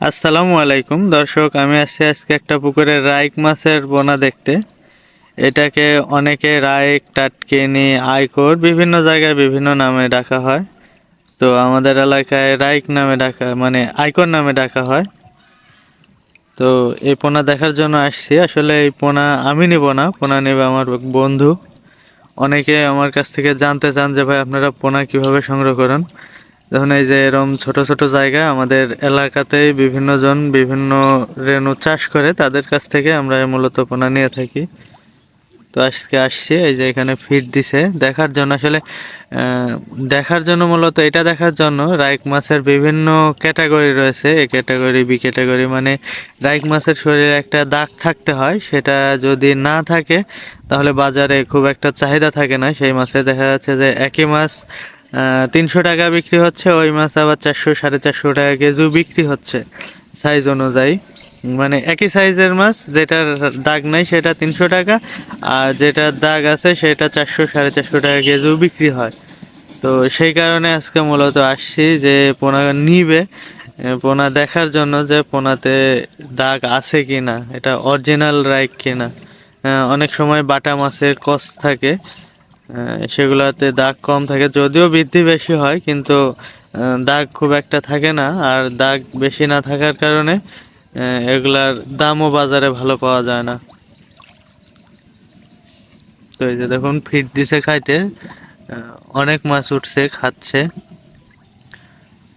আসসালামু আলাইকুম। দর্শক, আমি আসছি আজকে একটা পুকুরে রাইক মাছের বোনা দেখতে। এটাকে অনেকে রাইক, টাটকেনি, আইকোর বিভিন্ন জায়গায় বিভিন্ন নামে ডাকা হয়। তো আমাদের এলাকায় রাইক নামে ডাকা মানে আইকোর নামে ডাকা হয়। তো এই পোনা দেখার জন্য আসছি। আসলে এই পোনা আমি নিব না, পোনা নেবে আমার বন্ধু। অনেকে আমার কাছ থেকে জানতে চান যে, ভাই, আপনারা পোনা কীভাবে সংগ্রহ করেন? দেখুন এই যে এরম ছোট ছোট জায়গায় আমাদের এলাকাতেই বিভিন্ন জন বিভিন্ন রেণু চাষ করে তাদের কাছ থেকে আমরা মূলত পোনা নিয়ে থাকি। তো আজকে আসছি, এই যে এখানে ফিট দিছে। দেখার জন্য আসলে দেখার জন্য মূলত এটা দেখার জন্য রাইক মাছের বিভিন্ন ক্যাটাগরি রয়েছে। এ ক্যাটাগরি, বি ক্যাটাগরি মানে রাইক মাছের শরীরে একটা দাগ থাকতে হয়, সেটা যদি না থাকে তাহলে বাজারে খুব একটা চাহিদা থাকে না। সেই মাছে দেখা যাচ্ছে যে একই মাছ তিনশো টাকা বিক্রি হচ্ছে, ওই মাছ আবার চারশো, সাড়ে চারশো টাকা কেজিও বিক্রি হচ্ছে সাইজ অনুযায়ী। মানে একই সাইজের মাছ, যেটার দাগ নাই সেটা তিনশো টাকা, আর যেটার দাগ আছে সেটা চারশো, সাড়ে চারশো টাকা কেজিও বিক্রি হয়। তো সেই কারণে আজকে মূলত আসছি যে পোনা নিবে পোনা দেখার জন্য যে পোনাতে দাগ আছে কিনা, এটা অরিজিনাল রাইক কিনা। অনেক সময় বাটা মাছের কস থাকে সেগুলোতে দাগ কম থাকে। যদিও বৃদ্ধি বেশি হয়, কিন্তু দাগ খুব একটা থাকে না। আর দাগ বেশি না থাকার কারণে এগুলার দামও বাজারে ভালো পাওয়া যায় না। তো এই যে দেখুন ফিট দিছে খাইতে। অনেক মাছ উঠছে, খাচ্ছে।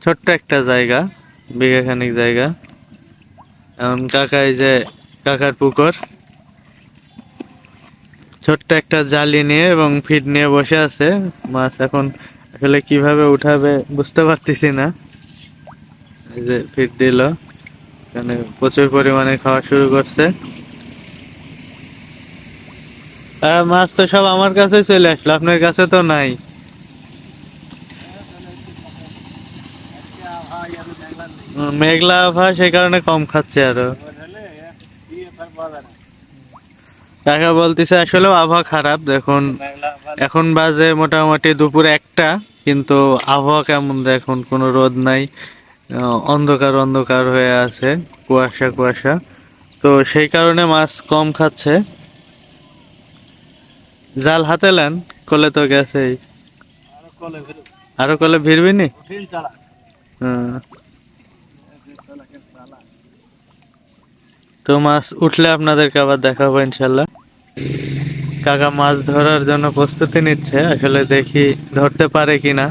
ছোট্ট একটা জায়গা, বিঘাখানিক জায়গা। কাকা এই যে, কাকার পুকুর। ছোট্ট একটা জালি নিয়ে এবং ফিট নিয়ে বসে আছে। মাছ এখন আসলে কীভাবে উঠাবে বুঝতে পারতেছি না। এই যে ফিট দিল। এখানে প্রচুর পরিমাণে খাওয়া শুরু করছে। আর মাছ তো সব আমার কাছে চলে আসলো, আপনার কাছে তো নাই। মেঘলা আবহাওয়া সেই কারণে কম খাচ্ছে আরও। কাকা বলতেছে আসলে আবহাওয়া খারাপ, দেখুন, এখন বাজে মোটামুটি দুপুর একটা, কিন্তু আবহাওয়া কেমন দেখুন, কোনো রোদ নাই অন্ধকার অন্ধকার হয়ে আছে, কুয়াশা কুয়াশা। তো সেই কারণে মাছ কম খাচ্ছে। জাল হাতে নেন, কলে তো গেছেই। আরও কলে ভিড়বি নি? হ্যাঁ। তো মাছ উঠলে আপনাদেরকে আবার দেখাবো ইনশাল্লাহ। কাকা মাছ ধরার জন্য প্রস্তুতি নিচ্ছে, আসলে দেখি ধরতে পারে কিনা।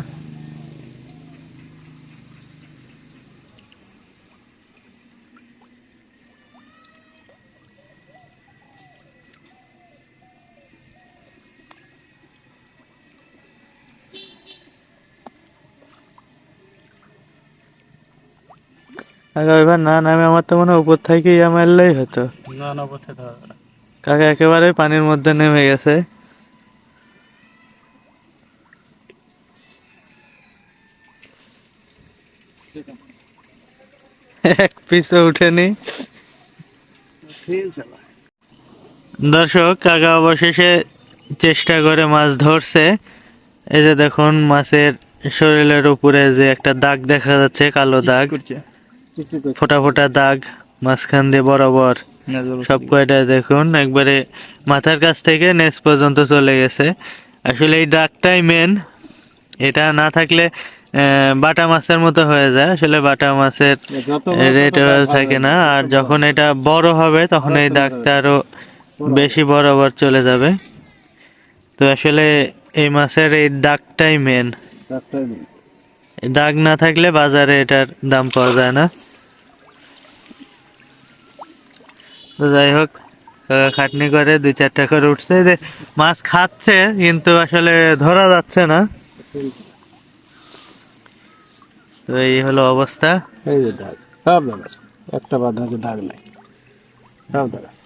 কাকা, এবার না নামে আমার তো মনে হয় উপর থেকে ইয়া মারলেই হতো। না না বলতে ধর কাকা একেবারে পানির মধ্যে নেমে গেছে। এক পিসও উঠেনি। দর্শক কাকা অবশেষে চেষ্টা করে মাছ ধরছে। এই যে দেখুন মাছের শরীরের উপরে যে একটা দাগ দেখা যাচ্ছে কালো দাগ। ফোটা ফোটা দাগ মাঝখান দিয়ে বরাবর সব কয়টা দেখুন একবারে মাথার কাছ থেকে নেস পর্যন্ত চলে গেছে। আসলে এই দাগটাই মেন এটা না থাকলে বাটা মাছের মতো হয়ে যায়। আসলে বাটা মাছের রেট থাকে না। আর যখন এটা বড় হবে তখন এই দাগটা আরও বেশি বরাবর চলে যাবে। তো আসলে এই মাছের এই দাগটাই মেন দাগ না থাকলে বাজারে এটার দাম পাওয়া যায় না। তো যাই হোক খাটনি করে দুই চারটা করে উঠছে। যে মাছ খাচ্ছে, কিন্তু আসলে ধরা যাচ্ছে না। তো এই হলো অবস্থা। এই যে দাগ সব দাগ আছে। একটা বাদ আছে দাগ নাই। সব দাগ আছে।